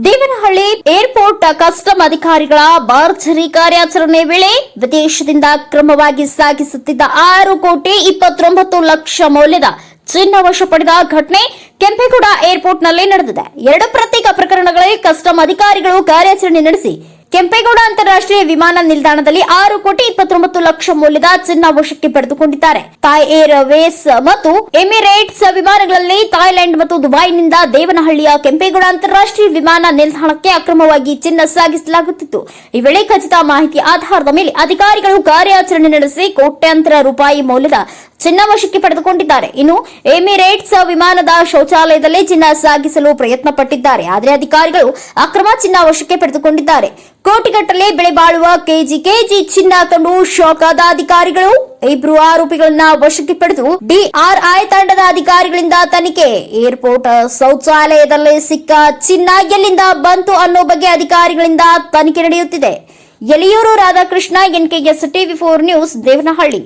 Devanahalli airport custom ಅಧಿಕಾರಿಗಳ ಭರ್ಜರಿ ಕಾರ್ಯಾಚರಣೆ ವೇಳೆ ವಿದೇಶದಿಂದ ಅಕ್ರಮವಾಗಿ ಸಾಗಿಸುತ್ತಿದ್ದ ಆರು ಕೋಟಿ ಇಪ್ಪತ್ತೊಂಬತ್ತು ಲಕ್ಷ ಮೌಲ್ಯದ ಚಿನ್ನ ವಶ ಪಡೆದ ಘಟನೆ ಕೆಂಪೇಗೌಡ ಏರ್ಪೋರ್ಟ್ನಲ್ಲಿ ನಡೆದಿದೆ. ಎರಡು ಪ್ರತ್ಯೇಕ ಪ್ರಕರಣಗಳಲ್ಲಿ ಕಸ್ಟಮ್ ಅಧಿಕಾರಿಗಳು ಕಾರ್ಯಾಚರಣೆ ನಡೆಸಿ ಕೆಂಪೇಗೌಡ ಅಂತಾರಾಷ್ಟ್ರೀಯ ವಿಮಾನ ನಿಲ್ದಾಣದಲ್ಲಿ ಆರು ಕೋಟಿ ಇಪ್ಪತ್ತೊಂಬತ್ತು ಲಕ್ಷ ಮೌಲ್ಯದ ಚಿನ್ನ ವಶಕ್ಕೆ ಪಡೆದುಕೊಂಡಿದ್ದಾರೆ. ಥಾಯ್ ಏರ್ವೇಸ್ ಮತ್ತು ಎಮಿರೇಟ್ಸ್ ವಿಮಾನಗಳಲ್ಲಿ ಥಾಯ್ಲೆಂಡ್ ಮತ್ತು ದುಬೈನಿಂದ ದೇವನಹಳ್ಳಿಯ ಕೆಂಪೇಗೌಡ ಅಂತಾರಾಷ್ಟ್ರೀಯ ವಿಮಾನ ನಿಲ್ದಾಣಕ್ಕೆ ಅಕ್ರಮವಾಗಿ ಚಿನ್ನ ಸಾಗಿಸಲಾಗುತ್ತಿತ್ತು. ಈ ವೇಳೆ ಖಚಿತ ಮಾಹಿತಿ ಆಧಾರದ ಮೇಲೆ ಅಧಿಕಾರಿಗಳು ಕಾರ್ಯಾಚರಣೆ ನಡೆಸಿ ಕೋಟ್ಯಾಂತರ ರೂಪಾಯಿ ಮೌಲ್ಯದ ಚಿನ್ನ ವಶಕ್ಕೆ ಪಡೆದುಕೊಂಡಿದ್ದಾರೆ. ಇನ್ನು ಎಮಿರೇಟ್ಸ್ ವಿಮಾನದ ಶೌಚಾಲಯದಲ್ಲೇ ಚಿನ್ನ ಸಾಗಿಸಲು ಪ್ರಯತ್ನ ಪಟ್ಟಿದ್ದಾರೆ ಆದರೆ ಅಧಿಕಾರಿಗಳು ಅಕ್ರಮ ಚಿನ್ನ ವಶಕ್ಕೆ ಪಡೆದುಕೊಂಡಿದ್ದಾರೆ. ಕೋಟಿಗಟ್ಟಲೆ ಬೆಳೆ ಬಾಳುವ ಕೆಜಿ ಕೆಜಿ ಚಿನ್ನ ಕಂಡು ಶೋಕಾದ ಅಧಿಕಾರಿಗಳು. ಇಬ್ರು ಆರೋಪಿಗಳನ್ನ ವಶಕ್ಕೆ ಪಡೆದು ಡಿಆರ್ಐ ತಂಡದ ಅಧಿಕಾರಿಗಳಿಂದ ತನಿಖೆ. ಏರ್ಪೋರ್ಟ್ ಶೌಚಾಲಯದಲ್ಲಿ ಸಿಕ್ಕ ಚಿನ್ನ ಎಲ್ಲಿಂದ ಬಂತು ಅನ್ನೋ ಬಗ್ಗೆ ಅಧಿಕಾರಿಗಳಿಂದ ತನಿಖೆ ನಡೆಯುತ್ತಿದೆ. Yaliyur Radhakrishna, NKS TV four news, Devanahalli.